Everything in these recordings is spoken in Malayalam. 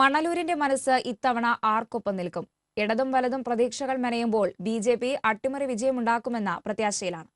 മണലൂരിന്റെ മനസ്സ് ഇത്തവണ ആർക്കൊപ്പം നിൽക്കും. ഇടതും വലതും പ്രതീക്ഷകൾ മെനയുമ്പോൾ ബി ജെ പി അട്ടിമറി വിജയമുണ്ടാക്കുമെന്ന പ്രത്യാശയിലാണ്.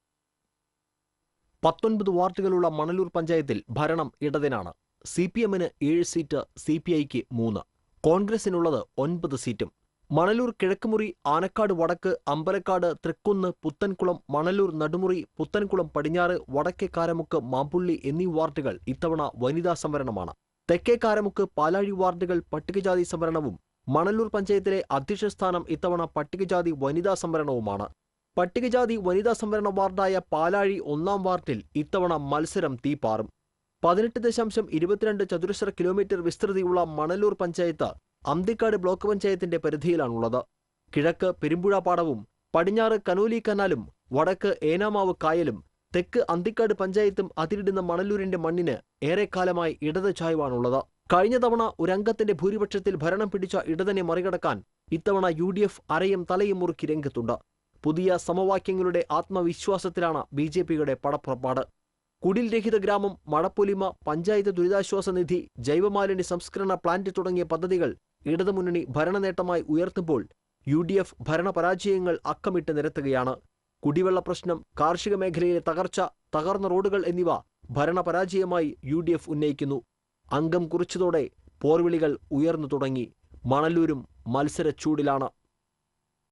പത്തൊൻപത് വാർഡുകളുള്ള മണലൂർ പഞ്ചായത്തിൽ ഭരണം ഇടതിനാണ്. സി പി എമ്മിന് ഏഴ് സീറ്റ് സി പി ഐക്ക് മൂന്ന്. കോൺഗ്രസിനുള്ളത് ഒൻപത് സീറ്റും. മണലൂർ കിഴക്കുമുറി ആനക്കാട് വടക്ക് അമ്പലക്കാട് തൃക്കുന്ന് പുത്തൻകുളം മണലൂർ നടുമുറി പുത്തൻകുളം പടിഞ്ഞാറ് വടക്കേ കാരമുക്ക് മാമ്പുള്ളി എന്നീ വാർഡുകൾ ഇത്തവണ വനിതാ സംവരണമാണ്. തെക്കേ കാരമുക്ക് പാലാഴി വാർഡുകൾ പട്ടികജാതി സംവരണവും മണലൂർ പഞ്ചായത്തിലെ അധ്യക്ഷ സ്ഥാനം ഇത്തവണ പട്ടികജാതി വനിതാ സംവരണവുമാണ്. പട്ടികജാതി വനിതാ സംവരണ വാർഡായ പാലാഴി ഒന്നാം വാർഡിൽ ഇത്തവണ മത്സരം തീപാറും. പതിനെട്ട് ദശാംശം ഇരുപത്തിരണ്ട് ചതുരശ്ര കിലോമീറ്റർ വിസ്തൃതിയുള്ള മണലൂർ പഞ്ചായത്ത് അന്തിക്കാട് ബ്ലോക്ക് പഞ്ചായത്തിന്റെ പരിധിയിലാണുള്ളത്. കിഴക്ക് പെരുമ്പുഴ പാടവും പടിഞ്ഞാറ് കനോലി കനാലും വടക്ക് ഏനാമാവ് കായലും തെക്ക് അന്തിക്കാട് പഞ്ചായത്തും അതിരിടുന്ന മണലൂരിന്റെ മണ്ണിന് ഏറെക്കാലമായി ഇടത് ചായ്വാണുള്ളത്. കഴിഞ്ഞ തവണ ഒരംഗത്തിന്റെ ഭൂരിപക്ഷത്തിൽ ഭരണം പിടിച്ച ഇടതനെ മറികടക്കാൻ ഇത്തവണ യു ഡി എഫ് അരയും തലയും മുറുക്കി രംഗത്തുണ്ട്. പുതിയ സമവാക്യങ്ങളുടെ ആത്മവിശ്വാസത്തിലാണ് ബി ജെ പിയുടെ പടപ്പുറപ്പാട്. കുടിൽ രഹിത ഗ്രാമം മഴപ്പൊലിമ പഞ്ചായത്ത് ദുരിതാശ്വാസ നിധി ജൈവമാലിന്യ സംസ്കരണ പ്ലാന്റ് തുടങ്ങിയ പദ്ധതികൾ ഇടതുമുന്നണി ഭരണനേട്ടമായി ഉയർത്തുമ്പോൾ യു ഡി എഫ് ഭരണപരാജയങ്ങൾ അക്കമിട്ട് നിരത്തുകയാണ്. കുടിവെള്ള പ്രശ്നം കാർഷിക മേഖലയിലെ തകർച്ച തകർന്ന റോഡുകൾ എന്നിവ ഭരണപരാജയമായി യു ഡി എഫ് ഉന്നയിക്കുന്നു. അംഗം കുറിച്ചതോടെ പോർവിളികൾ ഉയർന്നു തുടങ്ങി. മണലൂരും മത്സരച്ചൂടിലാണ്.